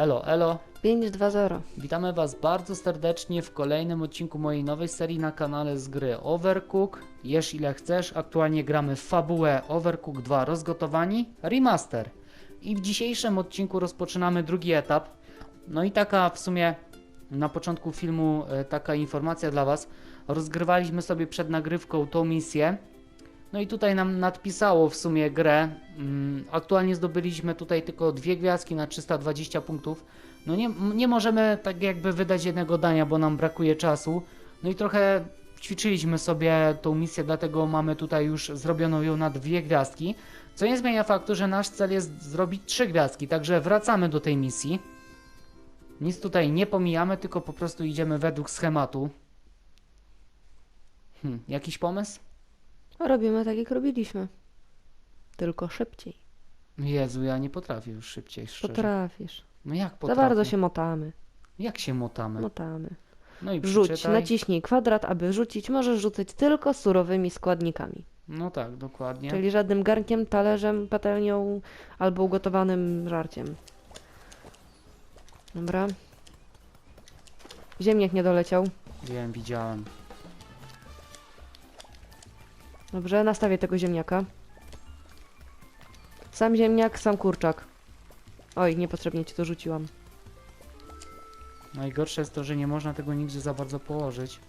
Elo, elo. 5-2-0. Witamy Was bardzo serdecznie w kolejnym odcinku mojej nowej serii na kanale z gry Overcook. Jesz ile chcesz, aktualnie gramy w fabułę Overcook 2 Rozgotowani Remaster. I w dzisiejszym odcinku rozpoczynamy drugi etap. No i taka w sumie na początku filmu e, taka informacja dla Was. Rozgrywaliśmy sobie przed nagrywką tą misję. No i tutaj nam nadpisało w sumie grę. Mm, Aktualnie zdobyliśmy tutaj tylko dwie gwiazdki na 320 punktów. No nie, nie możemy tak jakby wydać jednego dania, bo nam brakuje czasu. No i trochę ćwiczyliśmy sobie tą misję, dlatego mamy tutaj już zrobioną ją na dwie gwiazdki. Co nie zmienia faktu, że nasz cel jest zrobić trzy gwiazdki, także wracamy do tej misji. Nic tutaj nie pomijamy, tylko po prostu idziemy według schematu. Hmm, jakiś pomysł? Robimy tak, jak robiliśmy. Tylko szybciej. Jezu, ja nie potrafię już szybciej, szczerze. Potrafisz. No jak Za potrafię? bardzo się motamy. Jak się motamy? Motamy. No i Rzuć, naciśnij kwadrat, aby rzucić. Możesz rzucać tylko surowymi składnikami. No tak, dokładnie. Czyli żadnym garnkiem, talerzem, patelnią albo ugotowanym żarciem. Dobra. Ziemniak nie doleciał. Wiem, widziałem. Dobrze, nastawię tego ziemniaka. Sam ziemniak, sam kurczak. Oj, niepotrzebnie ci to rzuciłam. Najgorsze jest to, że nie można tego nigdzie za bardzo położyć.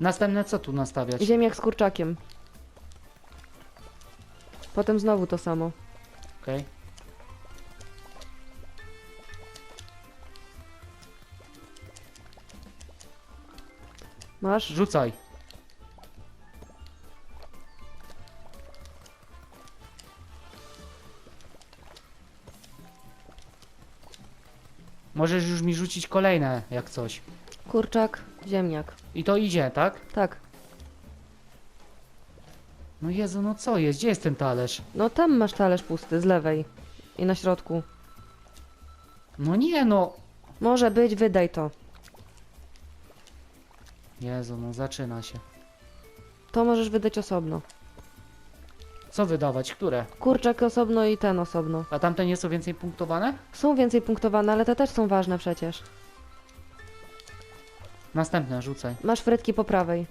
Następne co tu nastawiać? Ziemniak z kurczakiem. Potem znowu to samo. Okej. Masz? Rzucaj. Możesz już mi rzucić kolejne, jak coś. Kurczak, ziemniak. I to idzie, tak? Tak. No Jezu, no co jest? Gdzie jest ten talerz? No tam masz talerz pusty, z lewej. I na środku. No nie, no. Może być, wydaj to. Jezu, no zaczyna się. To możesz wydać osobno. Co wydawać? Które? Kurczak osobno i ten osobno. A tamte nie są więcej punktowane? Są więcej punktowane, ale te też są ważne przecież. Następne, rzucaj. Masz frytki po prawej.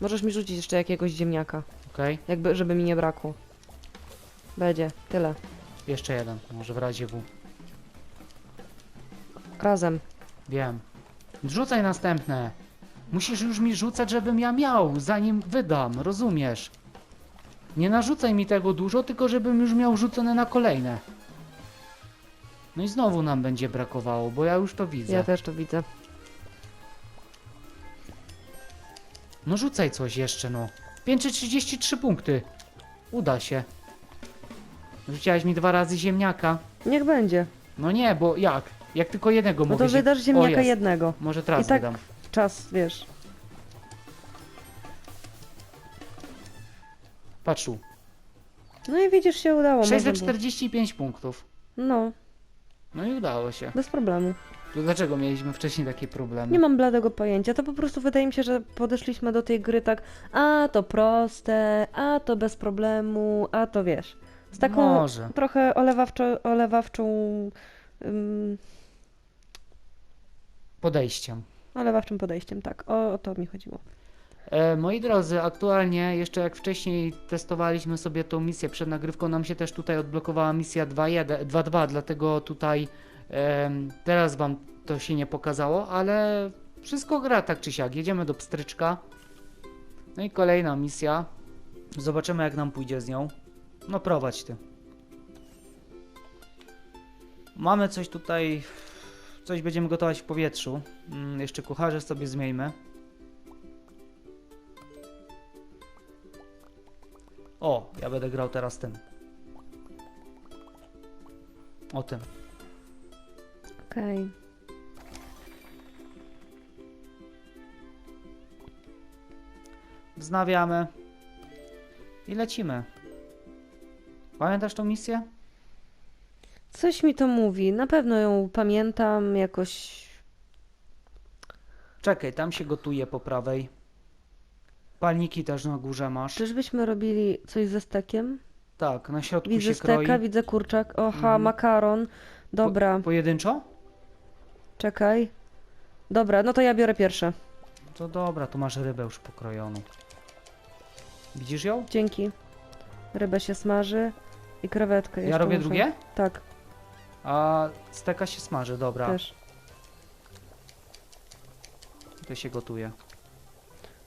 Możesz mi rzucić jeszcze jakiegoś ziemniaka. Okej. Jakby, żeby mi nie brakło. Będzie, tyle. Jeszcze jeden, może w razie W. Razem. Wiem. Rzucaj następne. Musisz już mi rzucać, żebym ja miał, zanim wydam, rozumiesz? Nie narzucaj mi tego dużo, tylko żebym już miał rzucone na kolejne. No i znowu nam będzie brakowało, bo ja już to widzę. Ja też to widzę. No rzucaj coś jeszcze, no. 533 punkty. Uda się. Rzuciłaś mi dwa razy ziemniaka. Niech będzie. No nie, bo jak? Jak tylko jednego No mogę to ziem- wydasz O, ziemniaka jest. jednego. Może teraz I tak- wydam. Czas, wiesz. Patrz tu. No i widzisz, się udało. można było. 645 punktów. No, No i udało się. bez problemu. To dlaczego mieliśmy wcześniej takie problemy? Nie mam bladego pojęcia. To po prostu wydaje mi się, że podeszliśmy do tej gry tak, a to proste, a to bez problemu, a to wiesz. Z taką Może. trochę olewawczo, olewawczą. ym, Podejściem. olewawczym podejściem, tak. O, o to mi chodziło. E, moi drodzy, aktualnie, jeszcze jak wcześniej testowaliśmy sobie tą misję przed nagrywką, nam się też tutaj odblokowała misja 2.1 2.2, dlatego tutaj em, teraz wam to się nie pokazało, ale wszystko gra tak czy siak. Jedziemy do pstryczka. No i kolejna misja. Zobaczymy jak nam pójdzie z nią. No prowadź ty. Mamy coś tutaj, coś będziemy gotować w powietrzu. Mm, jeszcze kucharze sobie zmieńmy. O, ja będę grał teraz tym. O tym. Okej. Wznawiamy. I lecimy. Pamiętasz tą misję? Coś mi to mówi. Na pewno ją pamiętam jakoś. Czekaj, tam się gotuje po prawej. Palniki też na górze masz. Czyżbyśmy robili coś ze stekiem? Tak, na środku Widzę się kroi. steka, widzę kurczak. Oha, Mhm. makaron. Dobra, Pojedynczo? czekaj. Dobra, no to ja biorę pierwsze. To dobra, tu masz rybę już pokrojoną. Widzisz ją? Dzięki. Rybę się smaży i krewetkę jeszcze Ja robię muszę. drugie? Tak, A steka się smaży, dobra. też. To się gotuje.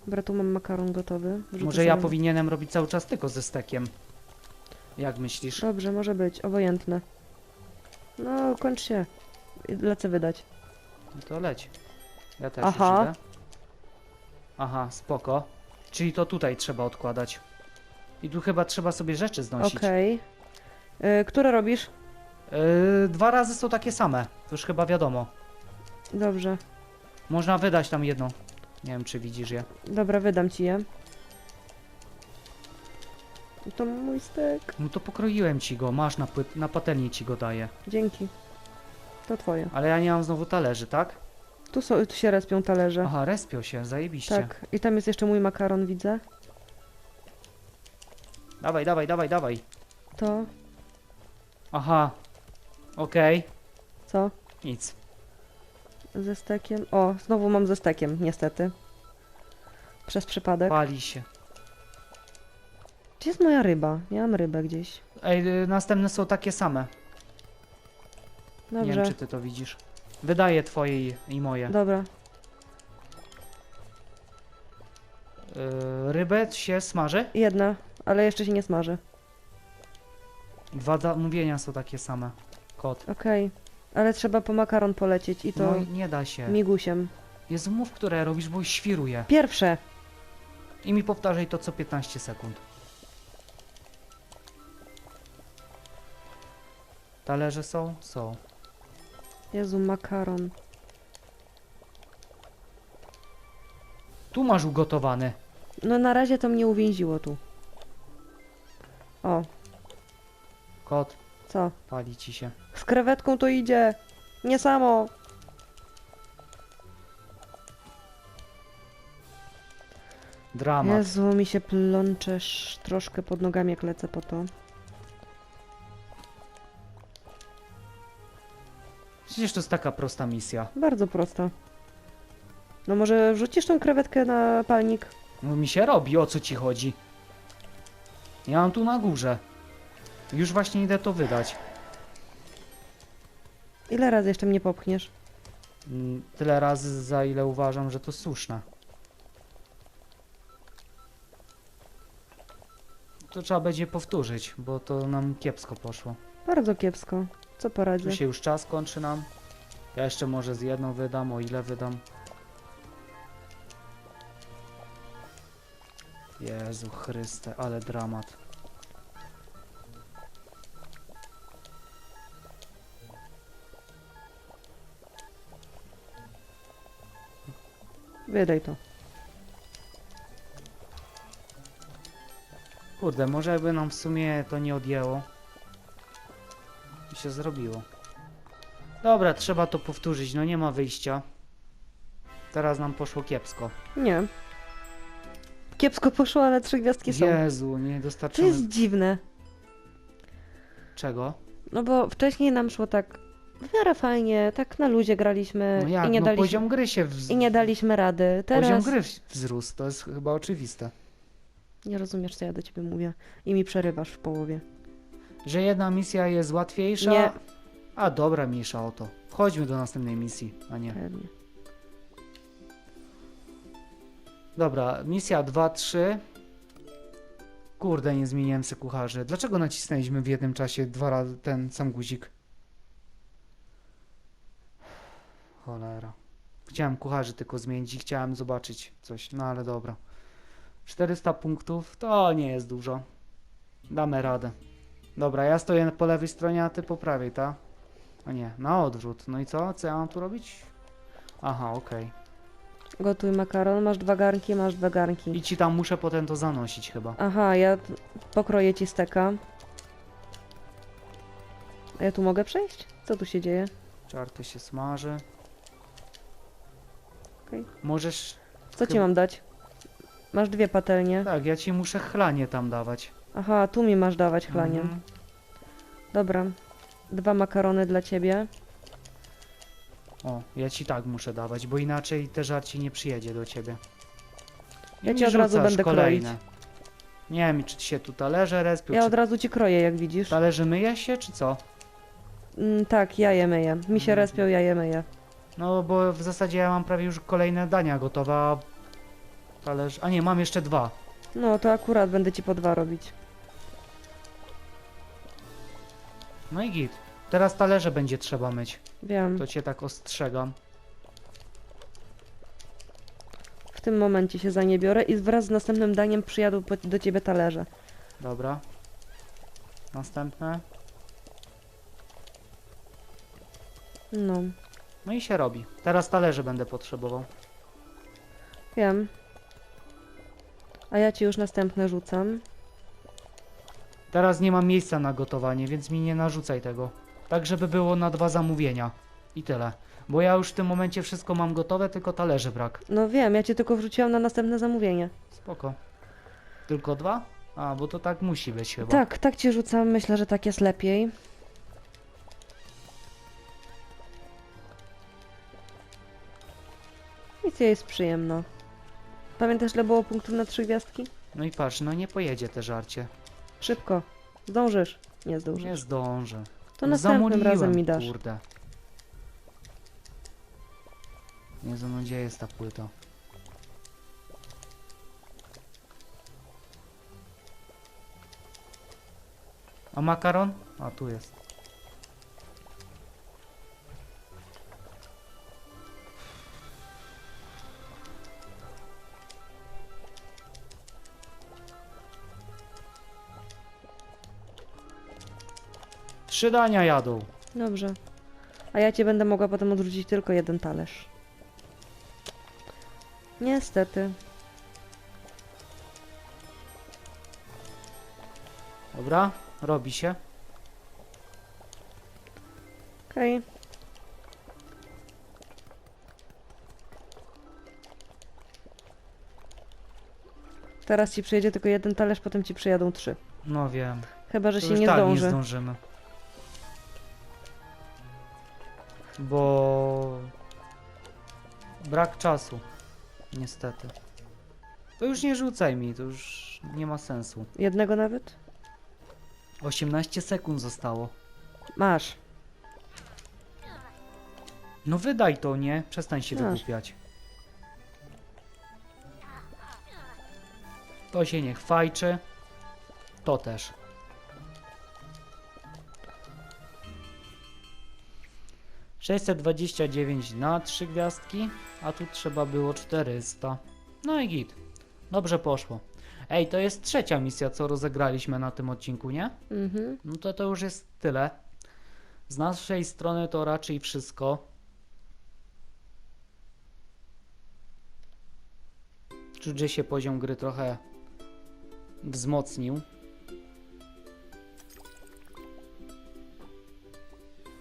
Dobra, tu mam makaron gotowy. Wrzucę Może ja sobie- powinienem robić cały czas tylko ze stekiem. Jak myślisz? Dobrze, może być, obojętne. No, kończ się. I Lecę wydać. No to leć. Ja też Aha. idę. Aha, spoko. Czyli to tutaj trzeba odkładać. I tu chyba trzeba sobie rzeczy znosić. Okej. Y, Które robisz? Yy, dwa razy są takie same. To już chyba wiadomo. Dobrze. Można wydać tam jedno. Nie wiem, czy widzisz je. Dobra, wydam ci je. To mój stek. No to pokroiłem ci go, masz na, na patelni ci go daję. Dzięki. To twoje. Ale ja nie mam znowu talerzy, tak? Tu, są, tu się respią talerze. Aha, respią się, zajebiście. Tak. I tam jest jeszcze mój makaron, widzę. Dawaj, dawaj, dawaj, dawaj. To. Aha. Okej. Co? Nic. Ze stekiem. O, znowu mam ze stekiem, niestety. Przez przypadek. Pali się. Gdzie jest moja ryba? Miałam rybę gdzieś. Ej, y, następne są takie same. Nie Dobrze. wiem, czy ty to widzisz. Wydaję twoje i, i moje. Dobra. Y, rybę się smaży. Jedna, ale jeszcze się nie smaży. Dwa zamówienia są takie same. Kot. Okej. Ale trzeba po makaron polecieć i to No i nie da się. migusiem. Jezu, mów, które robisz, bo świruję. Pierwsze. I mi powtarzaj to co 15 sekund. Talerze są? Są. Jezu, makaron. Tu masz ugotowany. No na razie to mnie uwięziło tu. O, Kot, co? pali ci się. Z krewetką to idzie. Nie samo. Dramat. Jezu, mi się plączesz troszkę pod nogami, jak lecę po to. Przecież to jest taka prosta misja. Bardzo prosto. No może wrzucisz tą krewetkę na palnik? No mi się robi, o co ci chodzi? Ja mam tu na górze. Już właśnie idę to wydać. Ile razy jeszcze mnie popchniesz? Mm, Tyle razy, za ile uważam, że to słuszne. To trzeba będzie powtórzyć, bo to nam kiepsko poszło. Bardzo kiepsko. Co poradzę? Tu się już czas kończy nam. Ja jeszcze może z jedną wydam, o ile wydam. Jezu Chryste, ale dramat. Wydaj to. Kurde, może jakby nam w sumie to nie odjęło. I się zrobiło. Dobra, trzeba to powtórzyć, no nie ma wyjścia. Teraz nam poszło kiepsko. Nie. Kiepsko poszło, ale trzy gwiazdki są. Jezu, nie To dostarczymy... jest dziwne. Czego? No bo wcześniej nam szło tak w miarę fajnie, tak na luzie graliśmy No jak, i, nie no daliśmy, poziom gry się wz... i nie daliśmy rady. Poziom Teraz gry w- wzrósł, to jest chyba oczywiste. nie rozumiesz, co ja do ciebie mówię i mi przerywasz w połowie. Że jedna misja jest łatwiejsza. Nie. A dobra, mniejsza o to. Chodźmy do następnej misji, a nie. Pewnie. Dobra, misja 2-3. Kurde, nie zmieniłem se kucharzy. Dlaczego nacisnęliśmy w jednym czasie dwa razy ten sam guzik? Cholera. Chciałem kucharzy tylko zmienić i chciałem zobaczyć coś, no ale dobra. 400 punktów to nie jest dużo. Damy radę. Dobra, ja stoję po lewej stronie, a ty po prawej, tak? A nie, na odwrót. No i co? Co ja mam tu robić? Aha, okej. Gotuj makaron, masz dwa garnki, masz dwa garnki. I ci tam muszę potem to zanosić chyba. Aha, ja t- pokroję ci steka. A ja tu mogę przejść? Co tu się dzieje? Czarty się smaży. Okej. Możesz. Co ci Chyba- mam dać? Masz dwie patelnie. Tak, ja ci muszę chlanie tam dawać. Aha, tu mi masz dawać chlanie. Mhm. Dobra. Dwa makarony dla ciebie. O, ja ci tak muszę dawać, bo inaczej te żarcie nie przyjedzie do ciebie. I Ja mi ci od razu rzucasz będę kolejne. Nie wiem, czy się tu talerze respią, Ja czy od razu ci kroję, jak widzisz. talerze myje się, czy co? Mm, tak, ja je myję. Mi się Mhm. respią, ja je myję. No, bo w zasadzie ja mam prawie już kolejne dania gotowe, a talerz... A nie, mam jeszcze dwa. No, to akurat będę ci po dwa robić. No i git. Teraz talerze będzie trzeba myć. Wiem. To cię tak ostrzegam. W tym momencie się za nie biorę i wraz z następnym daniem przyjadą po, do ciebie talerze. Dobra. Następne. No, No i się robi. Teraz talerze będę potrzebował. wiem. A ja ci już następne rzucam. Teraz nie mam miejsca na gotowanie, więc mi nie narzucaj tego. Tak, żeby było na dwa zamówienia. I tyle. Bo ja już w tym momencie wszystko mam gotowe, tylko talerzy brak. No wiem, ja ci tylko wrzuciłam na następne zamówienie. Spoko. Tylko dwa? A, bo to tak musi być chyba. Tak, tak ci rzucam. Myślę, że tak jest lepiej. Misja jest przyjemna. Pamiętasz, ile było punktów na trzy gwiazdki? No i patrz, no nie pojedzie te żarcie. Szybko. Zdążysz. Nie zdążysz. Nie zdążę. To następnym Zamoliłem, razem mi dasz. Kurde. Jezu, no gdzie jest ta płyta? A makaron? A tu jest. Trzy dania jadą. Dobrze. A ja ci będę mogła potem odrzucić tylko jeden talerz. Niestety. Dobra, robi się. Okej. Teraz ci przyjedzie tylko jeden talerz, potem ci przyjadą trzy. No wiem. Chyba, że To się już nie tak zdąży. nie zdążymy. Bo brak czasu. Niestety. To już nie rzucaj mi, to już nie ma sensu. Jednego nawet? 18 sekund zostało. Masz. No wydaj to, nie? Przestań się Masz. wygłupiać. To się niech fajczy. To też. Sześćset dwadzieścia dziewięć na trzy gwiazdki, a tu trzeba było 400. No i git. Dobrze poszło. Ej, to jest trzecia misja, co rozegraliśmy na tym odcinku, nie? Mhm. No to to już jest tyle. Z naszej strony to raczej wszystko. Że się poziom gry trochę wzmocnił.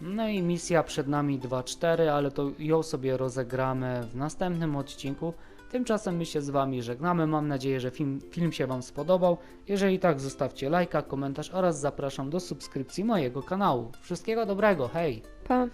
No i misja przed nami 2-4, ale to ją sobie rozegramy w następnym odcinku. Tymczasem my się z Wami żegnamy. Mam nadzieję, że film, film się Wam spodobał. Jeżeli tak, zostawcie lajka, komentarz oraz zapraszam do subskrypcji mojego kanału. Wszystkiego dobrego, hej! Pa.